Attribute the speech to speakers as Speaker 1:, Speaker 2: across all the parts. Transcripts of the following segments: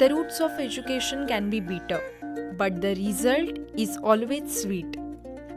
Speaker 1: The roots of education can be bitter, but the result is always sweet.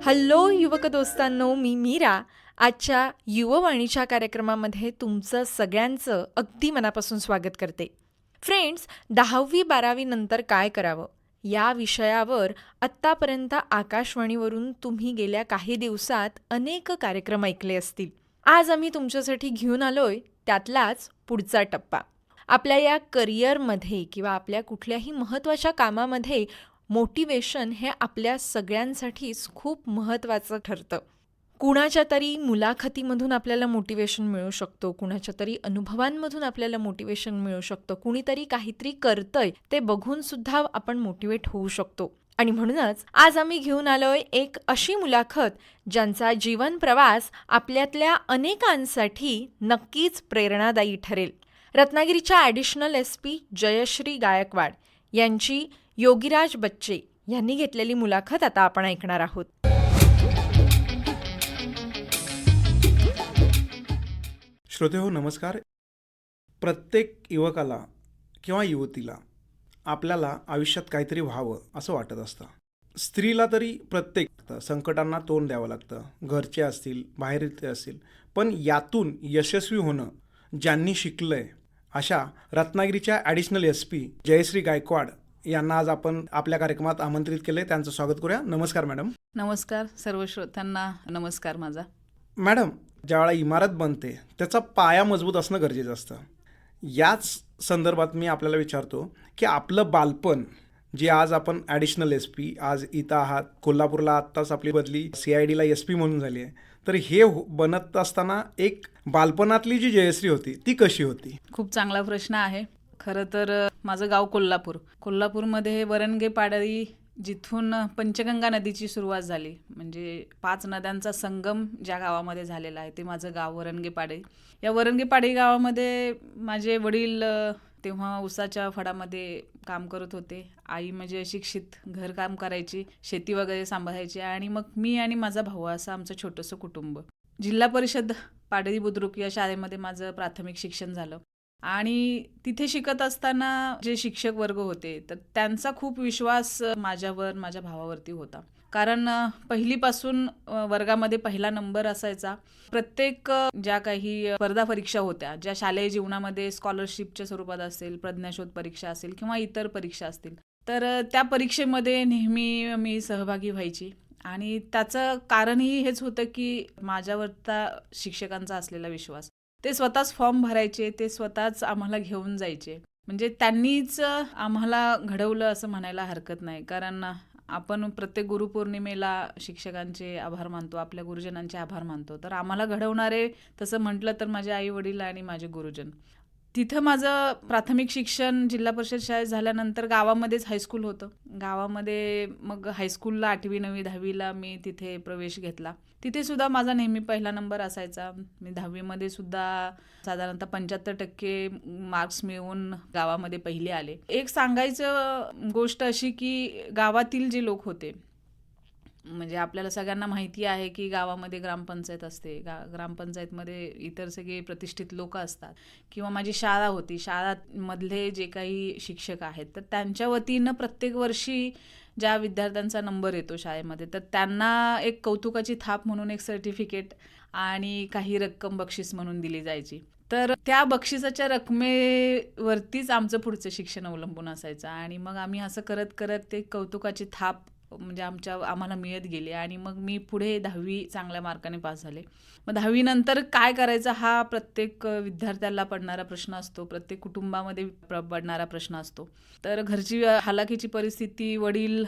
Speaker 1: Hello युवक दोस्तांनो मी मीरा. आजच्या युववाणीच्या कार्यक्रमामध्ये तुमचं सगळ्यांचं अगदी मनापासून स्वागत करते. फ्रेंड्स दहावी बारावी नंतर काय करावं? या विषयावर आत्तापर्यंत आकाशवाणीवरून तुम्ही गेल्या काही दिवसात अनेक कार्यक्रम ऐकले असतील. आज आम्ही तुमच्यासाठी घेऊन आलोय त्यातलाच पुढचा टप्पा. आपल्या या करिअरमध्ये किंवा आपल्या कुठल्याही महत्त्वाच्या कामामध्ये मोटिवेशन हे आपल्या सगळ्यांसाठीच खूप महत्त्वाचं ठरतं. कुणाच्या तरी मुलाखतीमधून आपल्याला मोटिवेशन मिळू शकतो कुणाच्या तरी अनुभवांमधून आपल्याला मोटिवेशन मिळू शकतं कुणीतरी काहीतरी करतंय ते बघून सुद्धा आपण मोटिवेट होऊ शकतो. आणि म्हणूनच आज आम्ही घेऊन आलोय एक अशी मुलाखत ज्यांचा जीवन प्रवास आपल्यातल्या अनेकांसाठी नक्कीच प्रेरणादायी ठरेल. रत्नागिरीच्या additional S P Jayashree Gaikwad यांची योगीराज बच्चे यांनी घेतलेली मुलाखत आता आपण ऐकणार आहोत.
Speaker 2: श्रोते हो नमस्कार. प्रत्येक युवकाला किंवा युवतीला आपल्याला आयुष्यात काहीतरी व्हावं असं वाटत असतं. स्त्रीला तरी प्रत्येक संकटांना तोंड द्यावं लागतं. घरचे असतील बाहेरचे असतील पण यातून यशस्वी होणं ज्यांनी शिकलं आहे अशा रत्नागिरीच्या additional S P Jayashree Gaikwad यांना आज आपण आपल्या कार्यक्रमात आमंत्रित केले त्यांचं स्वागत करूया. नमस्कार मॅडम.
Speaker 3: नमस्कार सर्व श्रोत्यांना नमस्कार माझा.
Speaker 2: मॅडम ज्यावेळा इमारत बनते त्याचा पाया मजबूत असणं गरजेचं असतं. याच संदर्भात मी आपल्याला विचारतो की आपलं बालपण जे आज आपण ॲडिशनल एस पी आज इथं आहात कोल्हापूरला आत्ताच आपली बदली सी आय डीला एस पी म्हणून झाली आहे तर हे हो- बनत असताना एक बालपणातली जी जयश्री होती ती कशी होती?
Speaker 3: खूप चांगला प्रश्न आहे. खरं तर माझं गाव कोल्हापूर. कोल्हापूरमध्ये वरणगे पाडळी जिथून पंचगंगा नदीची सुरुवात झाली. म्हणजे पाच नद्यांचा संगम ज्या गावामध्ये झालेला आहे ते माझं गाव वरणगे पाडळी या वरणगे पाडळी गावामध्ये माझे वडील तेव्हा उसाच्या फडामध्ये काम करत होते. आई म्हणजे अशिक्षित घरकाम करायची शेती वगैरे सांभाळायची आणि मग मी आणि माझा भाऊ असं आमचं छोटंसं कुटुंब. जिल्हा परिषद पाडरी बुद्रुक या शाळेमध्ये माझं प्राथमिक शिक्षण झालं. आणि तिथे शिकत असताना जे शिक्षक वर्ग होते तर त्यांचा खूप विश्वास माझ्यावर माझ्या भावावरती होता. कारण पहिलीपासून वर्गामध्ये पहिला नंबर असायचा. प्रत्येक ज्या काही स्पर्धा परीक्षा होत्या ज्या शालेय जीवनामध्ये स्कॉलरशिपच्या स्वरूपात असेल प्रज्ञाशोध परीक्षा असेल किंवा इतर परीक्षा असतील तर त्या परीक्षेमध्ये नेहमी मी सहभागी व्हायची. आणि त्याचं कारणही हेच होतं की माझ्यावरचा शिक्षकांचा असलेला विश्वास. ते स्वतःच फॉर्म भरायचे ते स्वतःच आम्हाला घेऊन जायचे. म्हणजे त्यांनीच आम्हाला घडवलं असं म्हणायला हरकत नाही. कारण आपण प्रत्येक गुरुपौर्णिमेला शिक्षकांचे आभार मानतो आपल्या गुरुजनांचे आभार मानतो. तर आम्हाला घडवणारे तसं म्हटलं तर माझे आई वडील आणि माझे गुरुजन. तिथं माझं प्राथमिक शिक्षण जिल्हा परिषद शाळेत झाल्यानंतर गावामध्येच हायस्कूल होतं. गावामध्ये मग हायस्कूलला आठवी नववी दहावीला मी तिथे प्रवेश घेतला. तिथे सुद्धा माझा नेहमी पहिला नंबर असायचा. मी दहावीमध्ये सुद्धा साधारणतः पंच्याहत्तर टक्के मार्क्स मिळवून गावामध्ये पहिले आले. एक सांगायचं गोष्ट अशी की गावातील जे लोक होते म्हणजे आपल्याला सगळ्यांना माहिती आहे की गावामध्ये ग्रामपंचायत असते. गा ग्रामपंचायतमध्ये इतर सगळे प्रतिष्ठित लोक असतात. किंवा माझी शाळा होती. शाळामधले जे काही शिक्षक आहेत तर त्यांच्या वतीनं प्रत्येक वर्षी ज्या विद्यार्थ्यांचा नंबर येतो शाळेमध्ये तर त्यांना एक कौतुकाची थाप म्हणून एक सर्टिफिकेट आणि काही रक्कम बक्षीस म्हणून दिली जायची. तर त्या बक्षिसाच्या रकमेवरतीच आमचं पुढचं शिक्षण अवलंबून असायचं आणि मग आम्ही असं करत करत ते कौतुकाची थाप म्हणजे आमच्या आम्हाला मिळत गेले आणि मग मी पुढे दहावी चांगल्या मार्काने पास झाले. मग दहावीनंतर काय करायचं हा प्रत्येक विद्यार्थ्याला पडणारा प्रश्न असतो. प्रत्येक कुटुंबामध्ये प्र- पडणारा प्रश्न असतो. तर घरची हालाकीची परिस्थिती वडील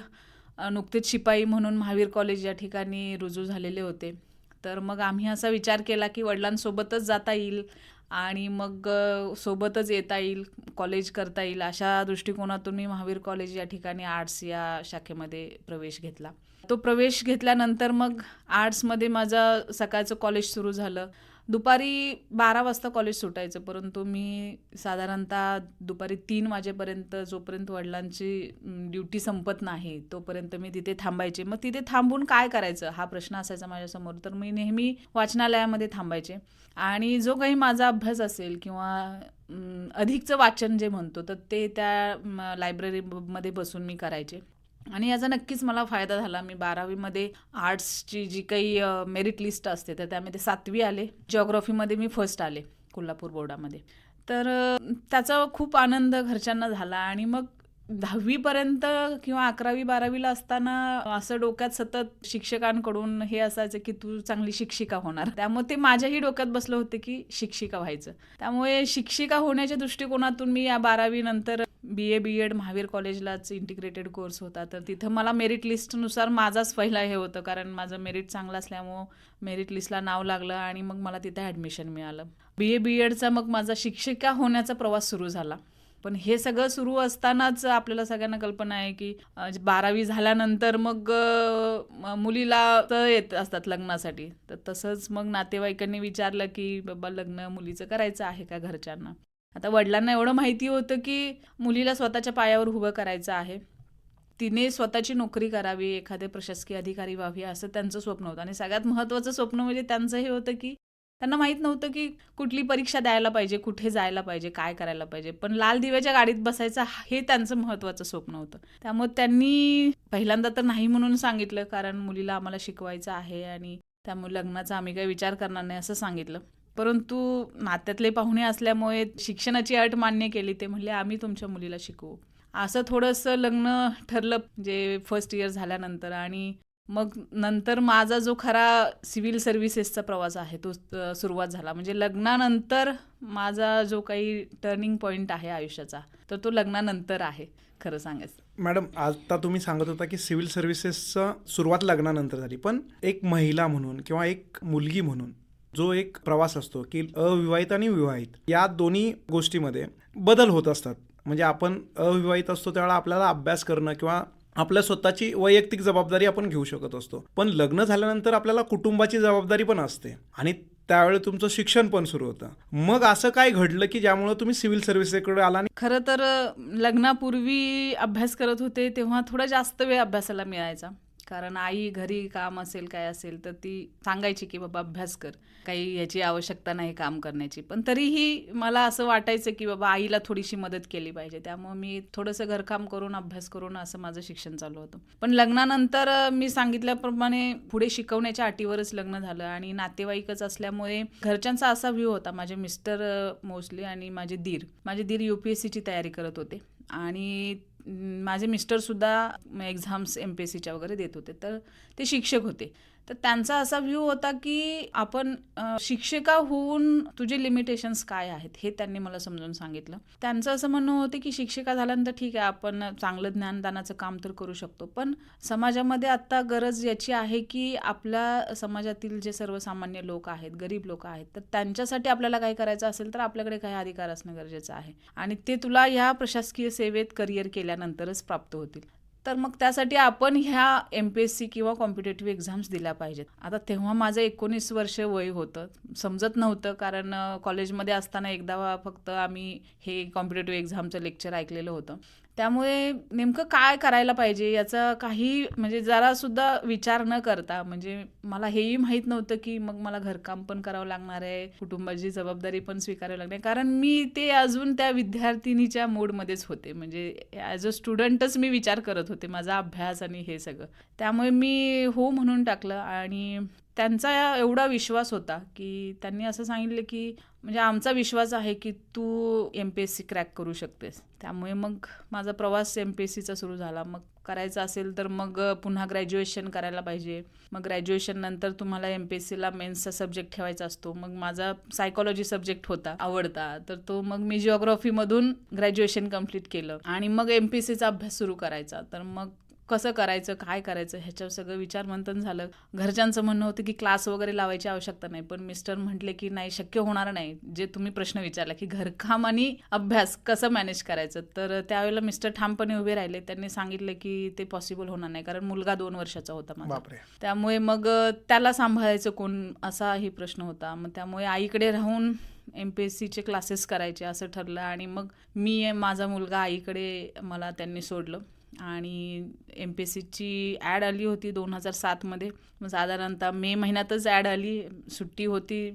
Speaker 3: नुकतेच शिपाई म्हणून महावीर कॉलेज या ठिकाणी रुजू झालेले होते. तर मग आम्ही असा विचार केला की वडिलांसोबतच जाता येईल. आणि मग सोबतच येता येईल कॉलेज करता येईल अशा दृष्टिकोनातून मी महावीर कॉलेज या ठिकाणी आर्ट्स या शाखेमध्ये प्रवेश घेतला. तो प्रवेश घेतल्यानंतर मग आर्ट्समध्ये माझं सकाळचं कॉलेज सुरू झालं. दुपारी बारा वाजता कॉलेज सुटायचं. परंतु मी साधारणतः दुपारी तीन वाजेपर्यंत जोपर्यंत वडिलांची ड्युटी संपत नाही तोपर्यंत मी तिथे थांबायचे. मग तिथे थांबून काय करायचं? हा प्रश्न असायचा माझ्यासमोर. तर मी नेहमी वाचनालयामध्ये थांबायचे. आणि जो काही माझा अभ्यास असेल किंवा अधिकचं वाचन जे म्हणतो तर ते त्या लायब्ररीमध्ये बसून मी करायचे. आणि याचा नक्कीच मला फायदा झाला. मी बारावीमध्ये आर्ट्सची जी काही मेरिट लिस्ट असते तर त्यामध्ये सातवी आले. जिओग्राफीमध्ये मी फर्स्ट आले कोल्हापूर बोर्डामध्ये. तर त्याचा खूप आनंद घरच्यांना झाला आणि मग दहावीपर्यंत किंवा अकरावी बारावीला असताना असं डोक्यात सतत शिक्षकांकडून हे असायचं की तू चांगली शिक्षिका होणार. त्यामुळे ते माझ्याही डोक्यात बसलं होतं की शिक्षिका व्हायचं. त्यामुळे शिक्षिका होण्याच्या दृष्टिकोनातून मी या बारावीनंतर B A B Ed Mahavir कॉलेजलाच integrated course होता. तर तिथं मला मेरिट लिस्टनुसार माझाच पहिला हे होतं कारण माझं मेरिट चांगलं असल्यामुळं मेरिट लिस्टला नाव लागलं आणि मग मला तिथं ॲडमिशन मिळालं. बी ए बी एडचा मग माझा शिक्षिका होण्याचा प्रवास सुरू झाला. पण हे सगळं सुरू असतानाच आपल्याला सगळ्यांना कल्पना आहे की बारावी झाल्यानंतर मग मुलीला तर येत असतात लग्नासाठी. तर तसंच मग नातेवाईकांनी विचारलं की बाबा लग्न मुलीचं करायचं आहे का घरच्यांना? आता वडिलांना एवढं माहिती होतं की मुलीला स्वतःच्या पायावर उभं करायचं आहे. तिने स्वतःची नोकरी करावी एखादे प्रशासकीय अधिकारी व्हावी असं त्यांचं स्वप्न होतं. आणि सगळ्यात महत्त्वाचं स्वप्न म्हणजे त्यांचं हे होतं की त्यांना माहीत नव्हतं की कुठली परीक्षा द्यायला पाहिजे कुठे जायला पाहिजे काय करायला पाहिजे. पण लाल दिव्याच्या गाडीत बसायचं हे त्यांचं महत्त्वाचं स्वप्न होतं. त्यामुळे त्यांनी पहिल्यांदा तर नाही म्हणून सांगितलं कारण मुलीला आम्हाला शिकवायचं आहे आणि त्यामुळे लग्नाचा आम्ही काही विचार करणार नाही असं सांगितलं. परंतु नात्यातले पाहुणे असल्यामुळे शिक्षणाची अट मान्य केली ते म्हणले आम्ही तुमच्या मुलीला शिकवू. असं थोडंसं लग्न ठरलं जे फर्स्ट इयर झाल्यानंतर. आणि मग नंतर माझा जो खरा सिव्हिल सर्व्हिसेसचा प्रवास आहे तो सुरुवात झाला. म्हणजे लग्नानंतर माझा जो काही टर्निंग पॉईंट आहे आयुष्याचा तर तो लग्नानंतर आहे खरं सांगायचं.
Speaker 2: मॅडम आता तुम्ही सांगत होता की सिव्हिल सर्व्हिसेसचं सुरुवात लग्नानंतर झाली. पण एक महिला म्हणून किंवा एक मुलगी म्हणून जो एक प्रवास असतो की अविवाहित आणि विवाहित या दोन्ही गोष्टीमध्ये बदल होत असतात. म्हणजे आपण अविवाहित असतो त्यावेळेला आपल्याला अभ्यास करणं किंवा आपल्या स्वतःची वैयक्तिक जबाबदारी आपण घेऊ शकत असतो. पण लग्न झाल्यानंतर आपल्याला कुटुंबाची जबाबदारी पण असते आणि त्यावेळी तुमचं शिक्षण पण सुरू होतं. मग असं काय घडलं की ज्यामुळे तुम्ही सिव्हिल सर्व्हिसेसकडे आला आणि
Speaker 3: खरं तर लग्नापूर्वी अभ्यास करत होते तेव्हा थोडा जास्त वेळ अभ्यासाला मिळायचा. कारण आई घरी काम असेल काय असेल तर ती सांगायची की बाबा अभ्यास कर. काही याची आवश्यकता नाही काम करण्याची. पण तरीही मला असं वाटायचं की बाबा आईला थोडीशी मदत केली पाहिजे. त्यामुळे मी थोडंसं घरकाम करून अभ्यास करून असं माझं शिक्षण चालू होतं. पण लग्नानंतर मी सांगितल्याप्रमाणे पुढे शिकवण्याच्या अटीवरच लग्न झालं आणि नातेवाईकच असल्यामुळे घरच्यांचा असा व्ह्यू होता. माझे मिस्टर मोस्टली आणि माझे दीर. माझे दीर यू पी एस सीची तयारी करत होते. आणि माझे मिस्टरसुद्धा एक्झाम्स एम पी एस सीच्या वगैरे देत होते. तर ते शिक्षक होते. तर त्यांचा असा व्ह्यू होता की आपण शिक्षिका होऊन तुझे लिमिटेशन्स काय आहेत हे त्यांनी मला समजून सांगितलं. त्यांचं असं म्हणणं होतं की शिक्षिका झाल्यानंतर ठीक आहे आपण चांगलं ज्ञानदानाचं काम तर करू शकतो. पण समाजामध्ये आत्ता गरज याची आहे की आपल्या समाजातील जे सर्वसामान्य लोक आहेत गरीब लोक आहेत तर त्यांच्यासाठी आपल्याला काही करायचं असेल तर आपल्याकडे काही अधिकार असणं गरजेचं आहे. आणि ते तुला ह्या प्रशासकीय सेवेत करिअर केल्यानंतरच प्राप्त होतील. तर मग त्यासाठी आपण ह्या एम पी एस सी किंवा कॉम्पिटेटिव्ह एक्झाम्स दिल्या पाहिजेत. आता तेव्हा माझं एकोणीस वर्ष वय होतं. समजत नव्हतं कारण कॉलेजमध्ये असताना एकदा फक्त आम्ही हे कॉम्पिटेटिव्ह एक्झामचं लेक्चर ऐकलेलं होतं. त्यामुळे नेमकं काय करायला पाहिजे याचा काही म्हणजे जरासुद्धा विचार न करता म्हणजे मला हेही माहीत नव्हतं की मग मला घरकाम पण करावं लागणार आहे कुटुंबाची जबाबदारी पण स्वीकारावी लागणार कारण मी ते अजून त्या विद्यार्थिनीच्या मोडमध्येच होते. म्हणजे ॲज अ स्टुडंटच मी विचार करत होते माझा अभ्यास आणि हे सगळं. त्यामुळे मी हो म्हणून टाकलं आणि त्यांचा एवढा विश्वास होता की त्यांनी असं सांगितलं की म्हणजे आमचा विश्वास आहे की तू M P S C crack करू शकतेस. त्यामुळे मग माझा प्रवास एम पी एस सीचा सुरू झाला. मग करायचं असेल तर मग पुन्हा ग्रॅज्युएशन करायला पाहिजे. मग ग्रॅज्युएशन नंतर तुम्हाला एम पी एस सीला मेन्सचा सब्जेक्ट ठेवायचा असतो. मग माझा सायकॉलॉजी सब्जेक्ट होता आवडता. तर तो मग मी जिओग्राफीमधून ग्रॅज्युएशन कंप्लीट केलं. आणि मग एम पी एस सीचा अभ्यास सुरू करायचा. तर मग कसं करायचं काय करायचं ह्याच्यावर सगळं विचारमंथन झालं. घरच्यांचं म्हणणं होतं की क्लास वगैरे लावायची आवश्यकता नाही पण मिस्टर म्हटले की नाही शक्य होणार नाही. जे तुम्ही प्रश्न विचारला की घरकाम आणि अभ्यास कसं मॅनेज करायचं? तर त्यावेळेला मिस्टर ठामपणे उभे राहिले. त्यांनी सांगितलं की ते पॉसिबल होणार नाही कारण मुलगा दोन वर्षाचा होता माझा. त्यामुळे मग त्याला सांभाळायचं कोण असाही प्रश्न होता. मग त्यामुळे आईकडे राहून एम पी एस सीचे क्लासेस करायचे असं ठरलं आणि मग मी माझा मुलगा आईकडे मला त्यांनी सोडलं. आणि एम पी एस सीची ॲड आली होती दोन हजार सातमध्ये. मग साधारणतः मे महिन्यातच ॲड आली. सुट्टी होती.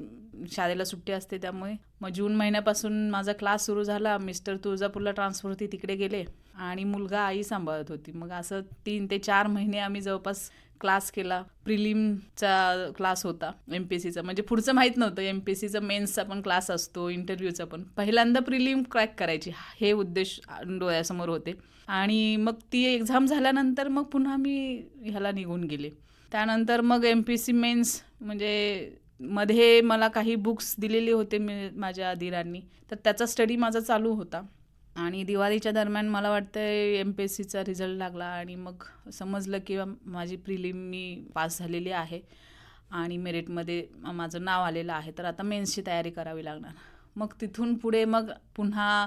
Speaker 3: शाळेला सुट्टी असते त्यामुळे. मग जून महिन्यापासून माझा क्लास सुरू झाला. मिस्टर तुळजापूरला ट्रान्सफर होती तिकडे गेले. आणि मुलगा आई सांभाळत होती. मग असं तीन ते चार महिने आम्ही जवळपास क्लास केला. प्रिलिमचा क्लास होता एम पी एस सीचा म्हणजे पुढचं माहीत नव्हतं. एम पी एस सीचा मेन्सचा पण क्लास असतो इंटरव्ह्यूचा पण. पहिल्यांदा प्रिलिम क्रॅक करायची. हे उद्देश डोळ्यासमोर होते. आणि मग ती एक्झाम झाल्यानंतर मग पुन्हा मी ह्याला निघून गेले. त्यानंतर मग एम पी सी मेन्स म्हणजे मध्ये मला काही बुक्स दिलेले होते मी माझ्या दिरांनी तर त्याचा स्टडी माझा चालू होता. आणि दिवाळीच्या दरम्यान मला वाटतं एम पी एस सीचा रिझल्ट लागला आणि मग समजलं की माझी प्रिलिम मी पास झालेली आहे आणि मेरिटमध्ये माझं नाव आलेलं आहे. तर आता मेन्सची तयारी करावी लागणार. मग तिथून पुढे मग पुन्हा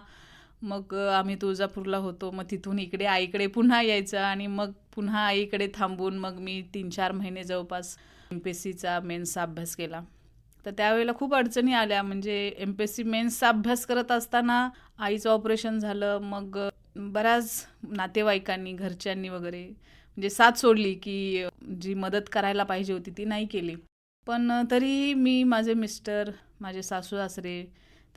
Speaker 3: मग आम्ही तुळजापूरला होतो. मग तिथून इकडे आईकडे पुन्हा यायचं आणि मग पुन्हा आईकडे थांबून मग मी तीन चार महिने जवळपास एम पी एस सीचा मेन्सचा अभ्यास केला. तर त्यावेळेला खूप अडचणी आल्या. म्हणजे एम पी एस सी मेन्सचा अभ्यास करत असताना आईचं ऑपरेशन झालं. मग बऱ्याच नातेवाईकांनी घरच्यांनी वगैरे म्हणजे साथ सोडली की जी मदत करायला पाहिजे होती ती नाही केली. पण तरीही मी माझे मिस्टर माझे सासू सासरे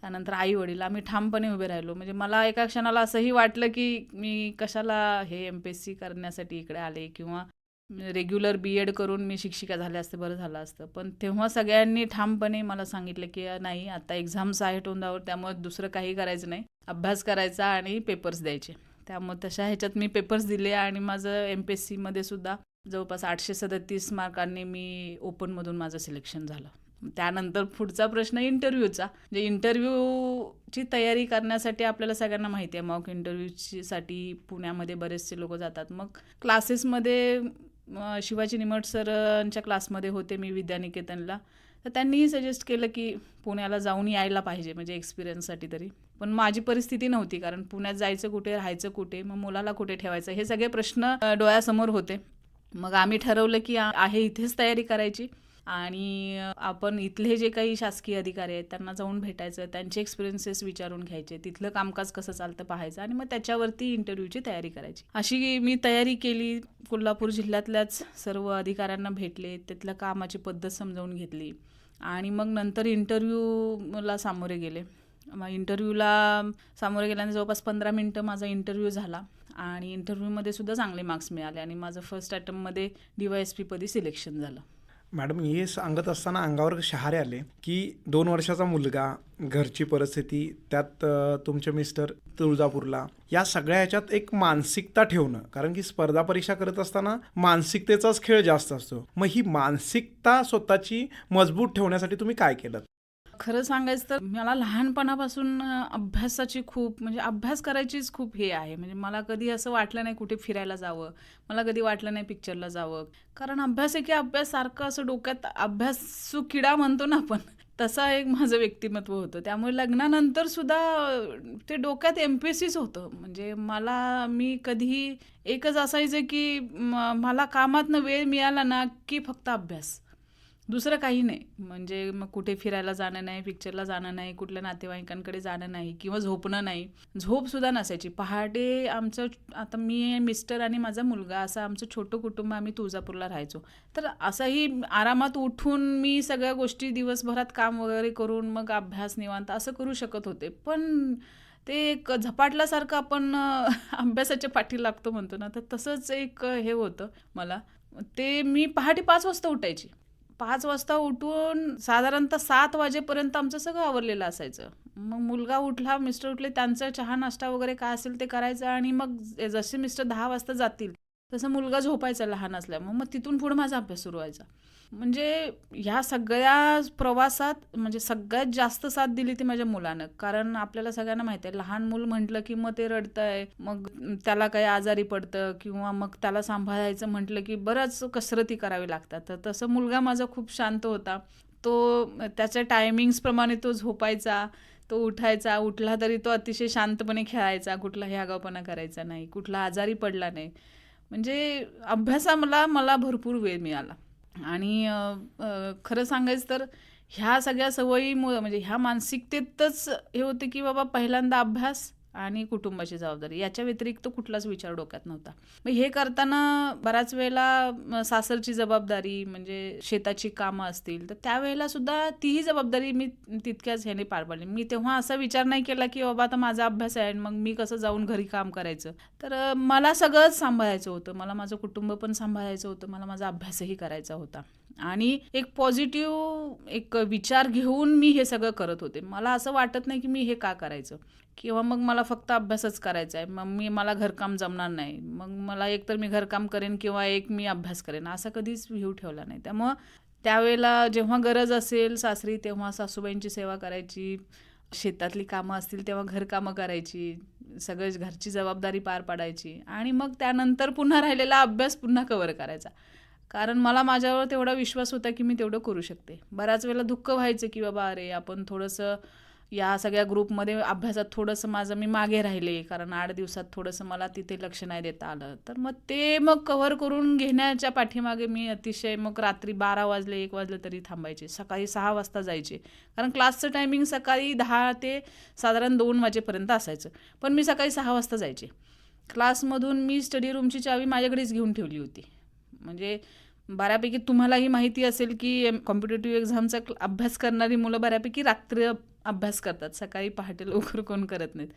Speaker 3: त्यानंतर आई वडील आम्ही ठामपणे उभे राहिलो. म्हणजे मला एका क्षणाला असंही वाटलं की मी कशाला हे एम पी एस सी करण्यासाठी इकडे आले किंवा रेग्युलर बी एड करून मी शिक्षिका झाले असते बरं झालं असतं. पण तेव्हा सगळ्यांनी ठामपणे मला सांगितलं की नाही आता एक्झाम्स आहे तोंडावर त्यामुळे दुसरं काही करायचं नाही. अभ्यास करायचा आणि पेपर्स द्यायचे. त्यामुळे तशा ह्याच्यात मी पेपर्स दिले आणि माझं एम पी एस सीमध्ये सुद्धा जवळपास आठशे सदतीस मार्कांनी मी ओपनमधून माझं सिलेक्शन झालं. त्यानंतर पुढचा प्रश्न इंटरव्ह्यूचा. म्हणजे इंटरव्ह्यूची तयारी करण्यासाठी आपल्याला सगळ्यांना माहिती आहे. मॉक इंटरव्ह्यूची पुण्यामध्ये बरेचसे लोक जातात. मग क्लासेसमध्ये शिवाजी निमट सरांच्या क्लासमध्ये होते मी विद्यानिकेतनला. तर त्यांनीही सजेस्ट केलं की पुण्याला जाऊन यायला पाहिजे म्हणजे एक्सपिरियन्ससाठी तरी. पण माझी परिस्थिती नव्हती कारण पुण्यात जायचं कुठे राहायचं कुठे मग मुलाला कुठे ठेवायचं हे सगळे प्रश्न डोळ्यासमोर होते. मग आम्ही ठरवलं की आहे इथेच तयारी करायची. आणि आपण इथले जे काही शासकीय अधिकारी आहेत त्यांना जाऊन भेटायचं त्यांचे एक्सपिरियन्सेस विचारून घ्यायचे तिथलं कामकाज कसं चालतं पाहायचं आणि मग त्याच्यावरती इंटरव्ह्यूची तयारी करायची. अशी मी तयारी केली कोल्हापूर जिल्ह्यातल्याच सर्व अधिकाऱ्यांना भेटले तिथल्या कामाची पद्धत समजावून घेतली आणि मग नंतर इंटरव्ह्यूला सामोरे गेले. मग इंटरव्ह्यूला सामोरे गेल्याने जवळपास पंधरा मिनटं माझा इंटरव्ह्यू झाला आणि इंटरव्ह्यूमध्ये सुद्धा चांगले मार्क्स मिळाले आणि माझं फर्स्ट अटेम्प्टमध्ये डी वाय एस पीपदी सिलेक्शन झालं.
Speaker 2: मॅडम हे सांगत असताना अंगावर शहारे आले की दोन वर्षाचा मुलगा घरची परिस्थिती त्यात तुमचे मिस्टर तुळजापूरला या सगळ्या ह्याच्यात एक मानसिकता ठेवणं. कारण की स्पर्धा परीक्षा करत असताना मानसिकतेचाच खेळ जास्त असतो. मग ही मानसिकता स्वतःची मजबूत ठेवण्यासाठी तुम्ही काय केलं?
Speaker 3: खरं सांगायचं तर मला लहानपणापासून अभ्यासाची खूप म्हणजे अभ्यास करायचीच खूप हे आहे. म्हणजे मला कधी असं वाटलं नाही कुठे फिरायला जावं. मला कधी वाटलं नाही पिक्चरला जावं. कारण अभ्यास आहे की अभ्यास सारखं असं डोक्यात अभ्यास किडा म्हणतो ना आपण तसा एक माझं व्यक्तिमत्व होतं. त्यामुळे लग्नानंतर सुद्धा ते डोक्यात एम पी एस सीच होतं. म्हणजे मला मी कधीही एकच असायचं की मला कामातनं वेळ मिळाला ना की फक्त अभ्यास. दुसरं काही नाही. म्हणजे मग कुठे फिरायला जाणं नाही पिक्चरला जाणं नाही कुठल्या नातेवाईकांकडे जाणं नाही किंवा झोपणं नाही. झोपसुद्धा नसायची. पहाटे आमचं आता मी मिस्टर आणि माझा मुलगा असं आमचं छोटं कुटुंब आम्ही तुळजापूरला राहायचो. तर असंही आरामात उठून मी सगळ्या गोष्टी दिवसभरात काम वगैरे करून मग अभ्यास निवांत असं करू शकत होते. पण ते एक झपाटल्यासारखं आपण अभ्यासाच्या पाठी लागतो म्हणतो ना तर तसंच एक हे होतं मला. ते मी पहाटे पाच वाजता उठायची. पाच वाजता उठून साधारणतः सात वाजेपर्यंत आमचं सगळं आवरलेलं असायचं. मग मुलगा उठला मिस्टर उठले त्यांचं चहा नाश्ता वगैरे काय असेल ते करायचं आणि मग जसे मिस्टर दहा वाजता जातील तसं मुलगा झोपायचा लहान असल्यामुळे. मग तिथून पुढे माझा अभ्यास सुरू व्हायचा. म्हणजे ह्या सगळ्या प्रवासात म्हणजे सगळ्यात जास्त साथ दिली ती माझ्या मुलानं. कारण आपल्याला सगळ्यांना माहिती आहे लहान मूल म्हटलं की मग ते रडतंय मग त्याला काही आजारी पडतं किंवा मग त्याला सांभाळायचं म्हटलं की बरंच कसरती करावी लागतात. तर तसं मुलगा माझा खूप शांत होता. तो त्याच्या टायमिंग्सप्रमाणे तो झोपायचा तो उठायचा उठला तरी तो अतिशय शांतपणे खेळायचा कुठला ह्यागावपणा करायचा नाही कुठला आजारी पडला नाही. म्हणजे अभ्यासाला मला भरपूर वेळ मिळाला. आणि खरं सांगायचं तर ह्या सगळ्या सवयीमुळं म्हणजे ह्या मानसिकतेतच हे होते की बाबा पहिल्यांदा अभ्यास आणि कुटुंबाची जबाबदारी. याच्या व्यतिरिक्त कुठलाच विचार डोक्यात नव्हता. मग हे करताना बऱ्याच वेळेला सासरची जबाबदारी म्हणजे शेताची कामं असतील तर त्यावेळेला सुद्धा तीही जबाबदारी मी तितक्याच ह्याने पार पाडली मी तेव्हा असा विचार नाही केला की बाबा आता माझा अभ्यास आहे आणि मग मी कसं जाऊन घरी काम करायचं. तर मला सगळंच सांभाळायचं होतं. मला माझं कुटुंब पण सांभाळायचं होतं. मला माझा अभ्यासही करायचा होता. आणि एक पॉझिटिव्ह एक विचार घेऊन मी हे सगळं करत होते. मला असं वाटत नाही की मी हे का करायचं. किंवा मग मला फक्त अभ्यासच करायचा आहे. मग मी मला घरकाम जमणार नाही. मग मला एक तर मी घरकाम करेन किंवा एक मी अभ्यास करेन. असा कधीच व्ह्यू ठेवला नाही. त्यामुळं त्यावेळेला जेव्हा गरज असेल सासरी तेव्हा सासूबाईंची सेवा करायची. शेतातली कामं असतील तेव्हा घरकामं करायची. सगळं घरची जबाबदारी पार पाडायची. आणि मग त्यानंतर पुन्हा राहिलेला अभ्यास पुन्हा कवर करायचा. कारण मला माझ्यावर तेवढा विश्वास होता की मी तेवढं करू शकते. बऱ्याच वेळेला दुःख व्हायचं की बाबा अरे आपण थोडंसं या सगळ्या ग्रुपमध्ये अभ्यासात थोडंसं माझं मी मागे राहिले कारण आठ दिवसात थोडंसं मला तिथे लक्ष नाही देता आलं. तर मग ते मग कव्हर करून घेण्याच्या पाठीमागे मी अतिशय मग रात्री बारा वाजले एक वाजले तरी थांबायचे. सकाळी सहा वाजता जायचे. कारण क्लासचं टायमिंग सकाळी दहा ते साधारण दोन वाजेपर्यंत असायचं. पण मी सकाळी सहा वाजता जायचे. क्लासमधून मी स्टडी रूमची चावी माझ्याकडेच घेऊन ठेवली होती. म्हणजे बऱ्यापैकी तुम्हालाही माहिती असेल की कॉम्पिटेटिव्ह एक्झामचा क्ल- अभ्यास करणारी मुलं बऱ्यापैकी रात्री अभ्यास करतात. सकाळी पहाटे लवकर कोण करत नाहीत.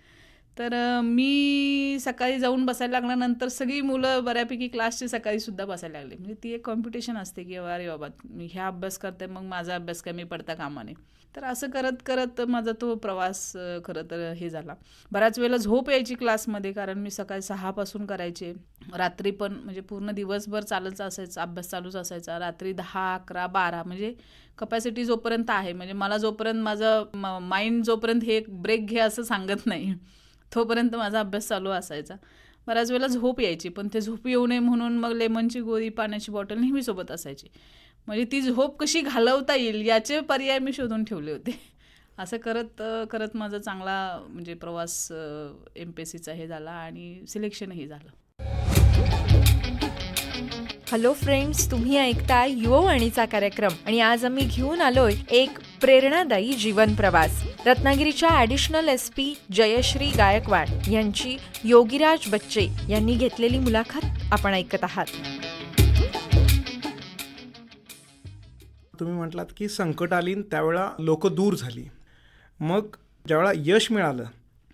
Speaker 3: तर मी सकाळी जाऊन बसायला लागल्यानंतर सगळी मुलं बऱ्यापैकी क्लासची सकाळीसुद्धा बसायला लागली. म्हणजे ती एक कॉम्पिटिशन असते की अरे बाबा मी ह्या अभ्यास करते मग माझा अभ्यास कमी पडता कामा नये तर असं करत करत माझा तो प्रवास खरं तर हे झाला. बऱ्याच वेळेला झोप यायची क्लासमध्ये कारण मी सकाळी सहापासून करायचे. रात्री पण म्हणजे पूर्ण दिवसभर चालत असायचं अभ्यास चालूच असायचा. रात्री दहा अकरा बारा म्हणजे कपॅसिटी जोपर्यंत आहे म्हणजे मला जोपर्यंत माझं माइंड जोपर्यंत हे ब्रेक घे असं सांगत नाही तोपर्यंत माझा अभ्यास चालू असायचा. बऱ्याच वेळेला झोप यायची पण ते झोप येऊ नये म्हणून मग लेमनची गोळी पाण्याची बॉटल नेहमी सोबत असायची. म्हणजे ती झोप कशी घालवता येईल याचे पर्याय मी शोधून ठेवले होते. असं करत करत माझा चांगला म्हणजे प्रवास एम पी एस सीचा हे झाला आणि सिलेक्शनही झालं.
Speaker 1: हॅलो फ्रेंड्स तुम्ही ऐकताय युववाणीचा कार्यक्रम आणि आज आम्ही घेऊन आलोय एक प्रेरणादायी जीवन प्रवास. रत्नागिरीच्या additional S P Jayashree Gaikwad यांची योगीराज बच्चे यांनी घेतलेली मुलाखत आपण ऐकत आहात.
Speaker 2: तुम्ही म्हटलात की संकट आली त्यावेळा लोक दूर झाली. मग ज्यावेळा यश मिळालं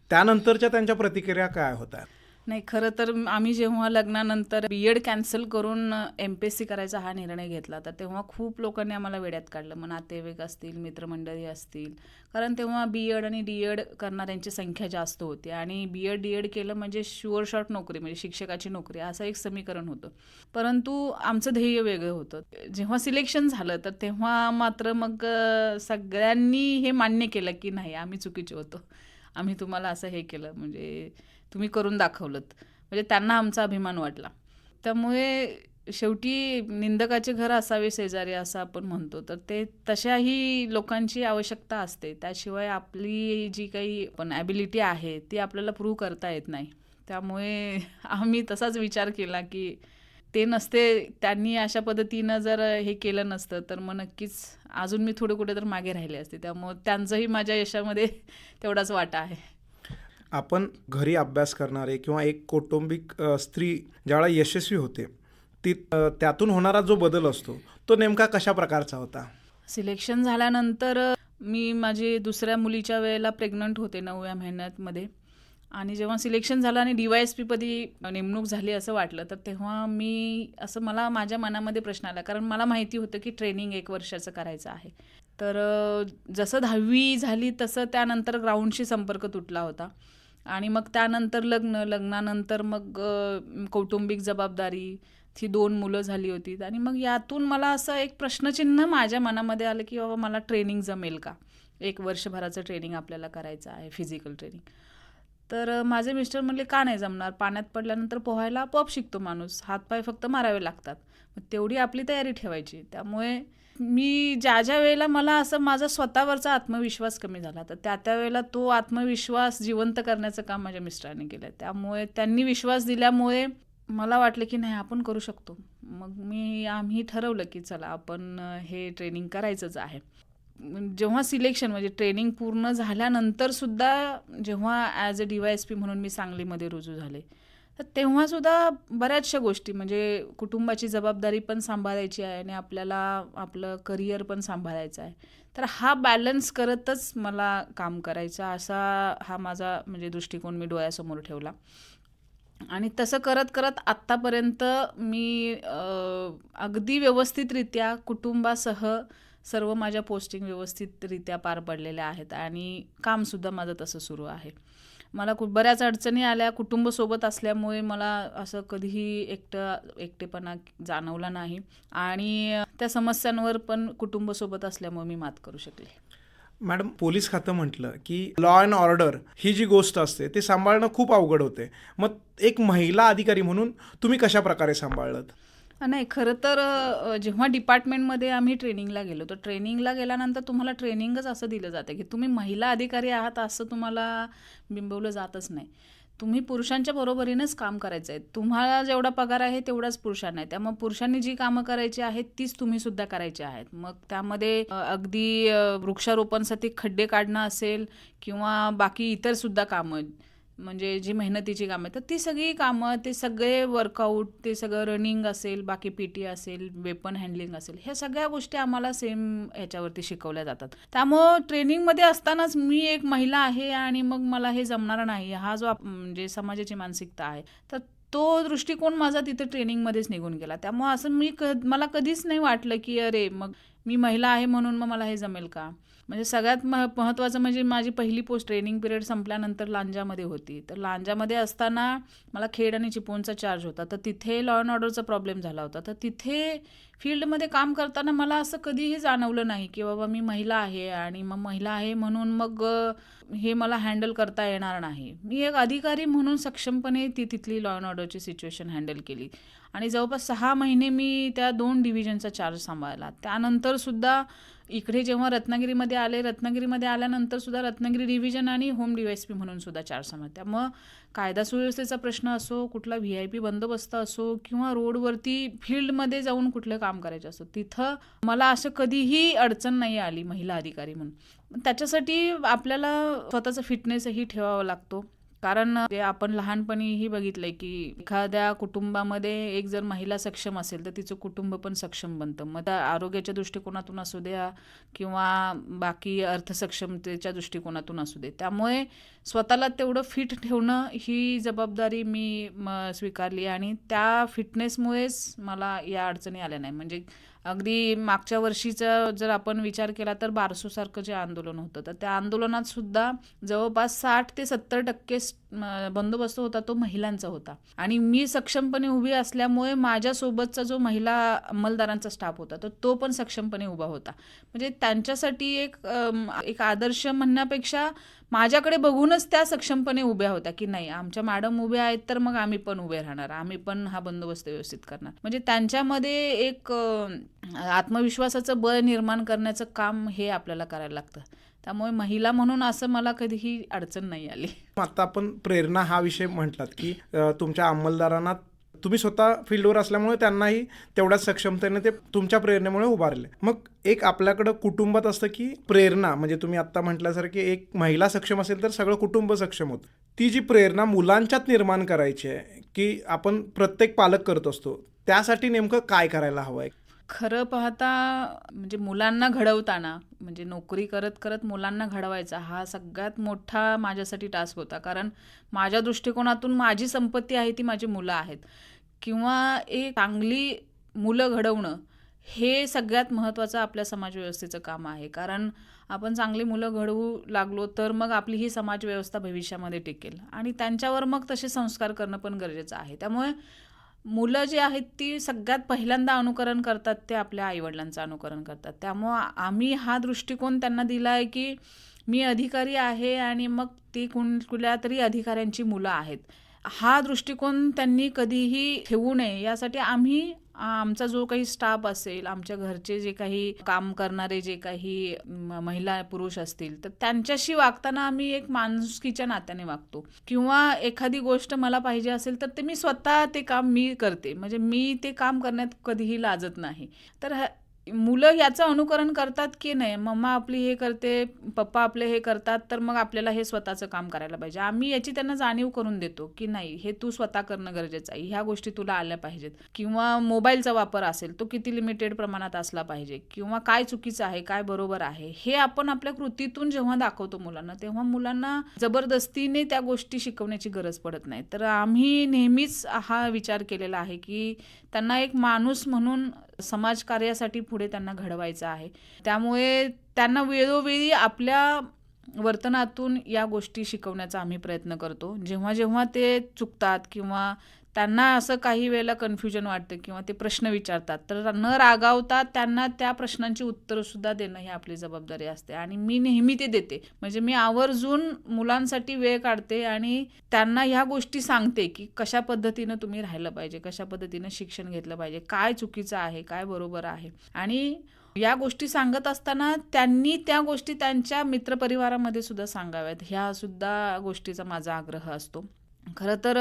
Speaker 2: त्यानंतरच्या त्यांच्या प्रतिक्रिया काय होत्या?
Speaker 3: नाही खरं तर आम्ही जेव्हा लग्नानंतर बी एड कॅन्सल करून एम पी एस सी करायचा हा निर्णय घेतला तर तेव्हा खूप लोकांनी आम्हाला वेड्यात काढलं. मग नातेवाईक असतील मित्रमंडळी असतील. कारण तेव्हा बी एड आणि डी एड करणाऱ्यांची संख्या जास्त होती आणि बी एड डी एड केलं म्हणजे शुअर शॉर्ट नोकरी म्हणजे शिक्षकाची नोकरी असं एक समीकरण होतं. परंतु आमचं ध्येय वेगळं होतं. जेव्हा सिलेक्शन झालं तर तेव्हा मात्र मग सगळ्यांनी हे मान्य केलं की नाही आम्ही चुकीचे होतो. आम्ही तुम्हाला असं हे केलं म्हणजे तुम्ही करून दाखवलं म्हणजे त्यांना आमचा अभिमान वाटला. त्यामुळे शेवटी निंदकाचे घर असावे शेजारी असं आपण म्हणतो. तर ते तशाही लोकांची आवश्यकता असते. त्याशिवाय आपली जी काही पण ॲबिलिटी आहे ती आपल्याला प्रूव्ह करता येत नाही. त्यामुळे आम्ही तसाच विचार केला की ते नसते त्यांनी अशा पद्धतीनं जर हे केलं नसतं तर मग नक्कीच अजून मी थोडं कुठे तर मागे राहिले असते. त्यामुळे त्यांचंही माझ्या यशामध्ये तेवढाच वाटा आहे.
Speaker 2: आपण घरी अभ्यास करणारे किंवा एक कौटुंबिक स्त्री ज्यावेळा यशस्वी होते ती त्यातून होणारा जो बदल असतो तो नेमका कशा प्रकारचा होता?
Speaker 3: सिलेक्शन झाल्यानंतर मी माझी दुसऱ्या मुलीच्या वेळेला प्रेग्नंट होते नवव्या महिन्यातमध्ये आणि जेव्हा सिलेक्शन झालं आणि डी वाय एस पीपदी नेमणूक झाली असं वाटलं तर तेव्हा मी असं मला माझ्या मनामध्ये प्रश्न आला. कारण मला माहिती होतं की ट्रेनिंग एक वर्षाचं करायचं आहे. तर जसं दहावी झाली तसं त्यानंतर ग्राउंडशी संपर्क तुटला होता. आणि मग त्यानंतर लग्न लग्नानंतर मग कौटुंबिक जबाबदारी ही दोन मुलं झाली होती. आणि मग यातून मला असं एक प्रश्नचिन्ह माझ्या मनामध्ये आलं की बाबा मला ट्रेनिंग जमेल का? एक वर्षभराचं ट्रेनिंग आपल्याला करायचं आहे फिजिकल ट्रेनिंग. तर माझे मिस्टर म्हणले का नाही जमणार? पाण्यात पडल्यानंतर पोहायला आपोआप शिकतो माणूस. हातपाय फक्त मारावे लागतात. मग तेवढी आपली तयारी ठेवायची. त्यामुळे मी ज्या ज्या वेळेला मला असं माझा स्वतःवरचा आत्मविश्वास कमी झाला तर त्या त्या वेळेला तो आत्मविश्वास जिवंत करण्याचं काम माझ्या मिस्टरांनी केलं त्यामुळे त्यांनी विश्वास दिल्यामुळे मला वाटलं की नाही आपण करू शकतो. मग मी आम्ही ठरवलं की चला आपण हे ट्रेनिंग करायचंच आहे. जेव्हा सिलेक्शन म्हणजे ट्रेनिंग पूर्ण झाल्यानंतर सुद्धा जेव्हा as a D Y S P म्हणून मी सांगलीमध्ये रुजू झाले तर तेव्हासुद्धा बऱ्याचशा गोष्टी म्हणजे कुटुंबाची जबाबदारी पण सांभाळायची आहे आणि आपल्याला आपलं करिअर पण सांभाळायचं आहे. तर हा बॅलन्स करतच मला काम करायचा असा हा माझा म्हणजे दृष्टिकोन मी डोळ्यासमोर ठेवला. आणि तसं करत करत आत्तापर्यंत मी अगदी व्यवस्थितरित्या कुटुंबासह सर्व माझ्या पोस्टिंग व्यवस्थितरित्या पार पडलेल्या आहेत आणि कामसुद्धा माझं तसं सुरू आहे. मला खूप बऱ्याच अडचणी आल्या कुटुंब सोबत असल्यामुळे मला असं कधीही एकटं एकटेपणा जाणवला नाही आणि त्या समस्यांवर पण कुटुंबसोबत असल्यामुळे मी मात करू शकले.
Speaker 2: मॅडम पोलीस खातं म्हटलं की लॉ अँड ऑर्डर ही जी गोष्ट असते ते सांभाळणं खूप अवघड होते. मग एक महिला अधिकारी म्हणून तुम्ही कशा प्रकारे सांभाळलं
Speaker 3: नाही खरं तर अ, जेव्हा डिपार्टमेंटमध्ये आम्ही ट्रेनिंगला गेलो तर ट्रेनिंगला गेल्यानंतर तुम्हाला ट्रेनिंगच असं दिलं जातं की तुम्ही महिला अधिकारी आहात असं तुम्हाला बिंबवलं जातच नाही. तुम्ही पुरुषांच्या बरोबरीनेच काम करायचं आहे तुम्हाला जेवढा पगार आहे तेवढाच पुरुषांना आहे. त्यामुळे पुरुषांनी जी कामं करायची आहेत तीच तुम्ही सुद्धा करायची आहेत. मग त्यामध्ये अ, अगदी अ, वृक्षारोपणसाठी खड्डे काढणं असेल किंवा बाकी इतर सुद्धा कामं म्हणजे जी मेहनतीची कामं आहेत तर ती सगळी कामं ते सगळे वर्कआउट ते सगळं रनिंग असेल बाकी पी टी असेल वेपन हँडलिंग असेल ह्या सगळ्या गोष्टी आम्हाला सेम ह्याच्यावरती शिकवल्या जातात. त्यामुळं ट्रेनिंगमध्ये असतानाच मी एक महिला आहे आणि मग मला हे जमणार नाही. हा जो आप- म्हणजे समाजाची मानसिकता आहे तर तो दृष्टिकोन माझा तिथे ट्रेनिंगमध्येच निघून गेला. त्यामुळं असं मी क मला कधीच नाही वाटलं की अरे मग मी महिला आहे म्हणून मग मला हे जमेल का? म्हणजे सगळ्यात मह महत्त्वाचं म्हणजे माझी पहिली पोस्ट ट्रेनिंग पिरियड संपल्यानंतर लांजामध्ये होती. तर लांजामध्ये असताना मला खेड आणि चिपळूणचा चार्ज होता. तर तिथे लॉ अँड ऑर्डरचा प्रॉब्लेम झाला होता. तर तिथे फील्डमध्ये काम करताना मला असं कधीही जाणवलं नाही की बाबा मी महिला आहे आणि मग महिला आहे म्हणून मग हे मला हँडल करता येणार नाही. मी एक अधिकारी म्हणून सक्षमपणे ती तिथली लॉ अँड ऑर्डरची सिच्युएशन हँडल केली. आणि जवळपास सहा महिने मी त्या दोन डिव्हिजनचा चार्ज सांभाळला. त्यानंतरसुद्धा इकडे जेव्हा रत्नागिरीमध्ये आले रत्नागिरीमध्ये आल्यानंतर सुद्धा रत्नागिरी डिव्हिजन आणि होम डी एस पी म्हणून सुद्धा चार्ज सांभाळ मग कायदा सुव्यवस्थेचा प्रश्न असो कुठला व्ही आय पी बंदोबस्त असो किंवा रोडवरती फील्डमध्ये जाऊन कुठलं काम करायचं असो तिथं मला असं कधीही अडचण नाही आली महिला अधिकारी म्हणून. त्याच्यासाठी आपल्याला स्वतःचा फिटनेसही ठेवावा लागतो. कारण ते आपण लहानपणीही बघितलंय की एखाद्या कुटुंबामध्ये एक जर महिला सक्षम असेल तर तिचं कुटुंब पण सक्षम बनतं. मग त्या आरोग्याच्या दृष्टिकोनातून असू द्या किंवा बाकी अर्थसक्षमतेच्या दृष्टिकोनातून असू दे. त्यामुळे स्वतःला तेवढं फिट ठेवणं ही जबाबदारी मी स्वीकारली आणि त्या फिटनेसमुळेच मला या अडचणी आल्या नाही म्हणजे अगदी मागच्या वर्षीचा जर आपण विचार केला तर बारसूसारखं जे आंदोलन होतं तर त्या आंदोलनात सुद्धा जवळपास साठ ते सत्तर टक्के बंदोबस्त होता तो महिलांचा होता. आणि मी सक्षमपणे उभी असल्यामुळे माझ्यासोबतचा जो महिला अंमलदारांचा स्टाफ होता तर तो पण सक्षमपणे उभा होता. म्हणजे त्यांच्यासाठी एक एक आदर्श म्हणण्यापेक्षा माझ्याकडे बघूनच त्या सक्षमपणे उभ्या होत्या की नाही आमच्या मॅडम उभ्या आहेत तर मग आम्ही पण उभे राहणार आम्ही पण हा बंदोबस्त व्यवस्थित करणार. म्हणजे त्यांच्यामध्ये एक आत्मविश्वासाचं बळ निर्माण करण्याचं काम हे आपल्याला करायला लागतं. त्यामुळे महिला म्हणून असं मला कधीही अडचण नाही आली.
Speaker 2: आता आपण प्रेरणा हा विषय म्हटलात की तुमच्या अंमलदारांना तुम्ही स्वतः फील्डवर असल्यामुळे त्यांनाही तेवढ्याच सक्षमतेने ते तुमच्या प्रेरणेमुळे उभारले. मग एक आपल्याकडं कुटुंबात असतं की प्रेरणा म्हणजे तुम्ही आत्ता म्हटल्यासारखी एक महिला सक्षम असेल तर सगळं कुटुंब सक्षम होतं. ती जी प्रेरणा मुलांच्यात निर्माण करायची आहे की आपण प्रत्येक पालक करत असतो त्यासाठी नेमकं काय करायला हवं आहे?
Speaker 3: खरं पाहता म्हणजे मुलांना घडवताना म्हणजे नोकरी करत करत मुलांना घडवायचा हा सगळ्यात मोठा माझ्यासाठी टास्क होता. कारण माझ्या दृष्टिकोनातून माझी संपत्ती आहे ती माझी मुलं आहेत. किंवा एक चांगली मुलं घडवणं हे सगळ्यात महत्त्वाचं आपल्या समाजव्यवस्थेचं काम आहे. कारण आपण चांगली मुलं घडवू लागलो तर मग आपली ही समाजव्यवस्था भविष्यामध्ये टिकेल. आणि त्यांच्यावर मग तसे संस्कार करणं पण गरजेचं आहे. त्यामुळे मुलं जी आहेत ती सगळ्यात पहिल्यांदा अनुकरण करतात ते आपल्या आईवडिलांचं अनुकरण करतात. त्यामुळं आम्ही हा दृष्टिकोन त्यांना दिला आहे की मी अधिकारी आहे आणि मग ती कुण कुठल्या तरी अधिकाऱ्यांची मुलं आहेत. हा दृष्टिकोन त्यांनी कधीही ठेवू नये यासाठी आम्ही आमचा जो काही स्टाफ असेल आमच्या घरचे जे काही काम करणारे जे काही महिला पुरुष असतील तर त्यांच्याशी वागताना आम्ही एक माणुसकीच्या नात्याने वागतो. किंवा एखादी गोष्ट मला पाहिजे असेल तर ते मी स्वतः ते काम मी करते. म्हणजे मी ते काम करण्यात कधीही लाजत नाही. तर मुलं याचं अनुकरण करतात की नाही? मम्मा आपली हे करते पप्पा आपले हे करतात तर मग आपल्याला हे स्वतःचं काम करायला पाहिजे. आम्ही याची त्यांना जाणीव करून देतो की नाही हे तू स्वतः करणं गरजेचं आहे. ह्या गोष्टी तुला आल्या पाहिजेत. किंवा मोबाईलचा वापर असेल तो किती लिमिटेड प्रमाणात असला पाहिजे. किंवा काय चुकीचं आहे काय बरोबर आहे हे आपण आपल्या कृतीतून जेव्हा दाखवतो मुलांना तेव्हा मुलांना जबरदस्तीने त्या गोष्टी शिकवण्याची गरज पडत नाही. तर आम्ही नेहमीच हा विचार केलेला आहे की त्यांना एक माणूस म्हणून समाजकार्यासाठी पुढे त्यांना घडवायचं आहे. त्यामुळे त्यांना वेळोवेळी आपल्या वर्तनातून या गोष्टी शिकवण्याचा आम्ही प्रयत्न करतो. जेव्हा जेव्हा ते चुकतात किंवा त्यांना असं काही वेळेला कन्फ्युजन वाटतं किंवा ते प्रश्न विचारतात. तर न रागावता त्यांना त्या प्रश्नांची उत्तरंसुद्धा देणं ही आपली जबाबदारी असते. आणि मी नेहमी ते देते. म्हणजे मी आवर्जून मुलांसाठी वेळ काढते आणि त्यांना ह्या गोष्टी सांगते की कशा पद्धतीनं तुम्ही राहिलं पाहिजे कशा पद्धतीनं शिक्षण घेतलं पाहिजे काय चुकीचं आहे काय बरोबर आहे. आणि या गोष्टी सांगत असताना त्यांनी त्या गोष्टी त्यांच्या मित्रपरिवारामध्ये सुद्धा सांगाव्यात. ह्या सुद्धा गोष्टीचा माझा आग्रह असतो. खरं तर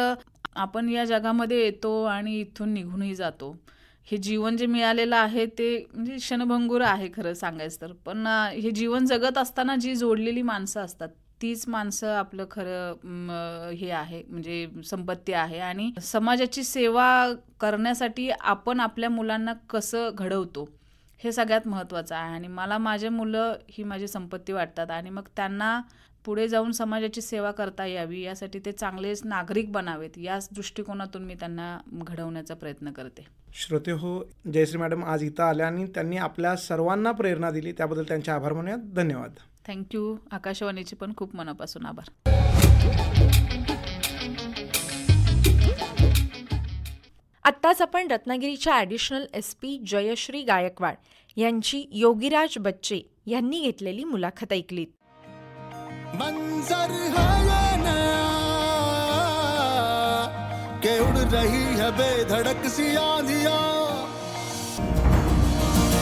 Speaker 3: आपण या जगामध्ये येतो आणि इथून निघूनही जातो. हे जीवन जे मिळालेलं आहे ते म्हणजे क्षणभंगूर आहे खरं सांगायचं तर. पण हे जीवन जगत असताना जी जोडलेली माणसं असतात तीच माणसं आपलं खरं हे आहे म्हणजे संपत्ती आहे. आणि समाजाची सेवा करण्यासाठी आपण आपल्या मुलांना कसं घडवतो हे सगळ्यात महत्त्वाचं आहे. आणि मला माझे मुलं ही माझी संपत्ती वाटतात. आणि मग त्यांना पुढे जाऊन समाजाची सेवा करता यावी यासाठी ते चांगलेच नागरिक बनावेत याच दृष्टिकोनातून मी त्यांना घडवण्याचा प्रयत्न करते.
Speaker 2: श्रोते हो जयश्री मॅडम आज इथं आल्या आणि त्यांनी आपल्या सर्वांना प्रेरणा दिली त्याबद्दल त्यांचे आभार म्हणूयात धन्यवाद.
Speaker 3: थँक्यू आकाशवाणीचे पण खूप मनापासून आभार.
Speaker 1: आत्ताच आपण रत्नागिरीच्या additional S P Jayashree Gaikwad यांची योगीराज बच्चे यांनी घेतलेली मुलाखत ऐकलीत.
Speaker 4: मंजर है ये नया, के उड़ रही है बेधड़क सी आंधिया।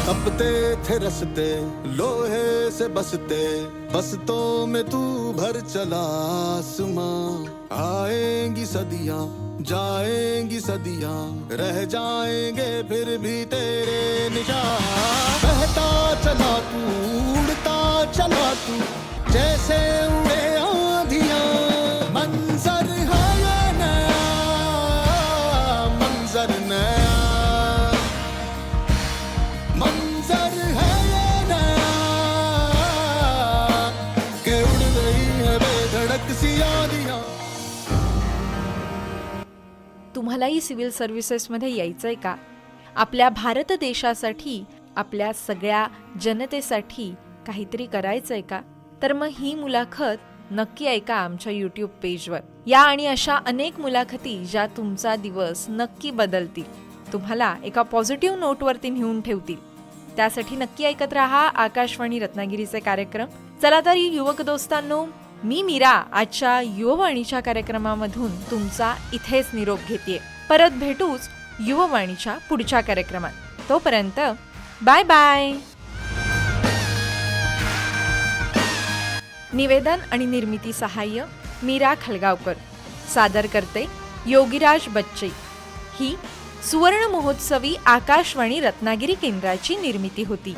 Speaker 4: तपते थे रसते, लोहे से बसते, बसतों में तू भर चला आसमां। आएँगी सदियाँ, जाएँगी सदियाँ, रह जाएँगे फिर भी तेरे निशान। बहता चला तू, उड़ता चला तू जैसे उड़े मंजर है ये नया मंजर नया। मंजर है ये नया के उड़ रही है बेधड़क सी
Speaker 1: तुम्हालाही सिव्हिल सर्व्हिसेसमध्ये यायचं आहे का? आपल्या भारत देशासाठी आपल्या सगळ्या जनतेसाठी काहीतरी करायचं आहे का? तर मग ही मुलाखत नक्की ऐका आमच्या यूट्यूब पेजवर. या आणि अशा अनेक मुलाखती ज्या तुमचा दिवस नक्की बदलतील. तुम्हाला एका पॉझिटिव्ह नोटवरती नेऊन ठेवतील. त्यासाठी नक्की ऐकत राहा आकाशवाणी रत्नागिरीचे कार्यक्रम. चला तर युवक दोस्तांनो मी मीरा आजच्या युववाणीच्या कार्यक्रमामधून तुमचा इथेच निरोप घेते परत भेटूच युववाणीच्या पुढच्या कार्यक्रमात. तोपर्यंत बाय बाय निवेदन आणि निर्मिती सहाय्य मीरा खलगावकर. सादर करते योगीराज बच्चे. ही सुवर्ण महोत्सवी आकाशवाणी रत्नागिरी केंद्राची निर्मिती होती.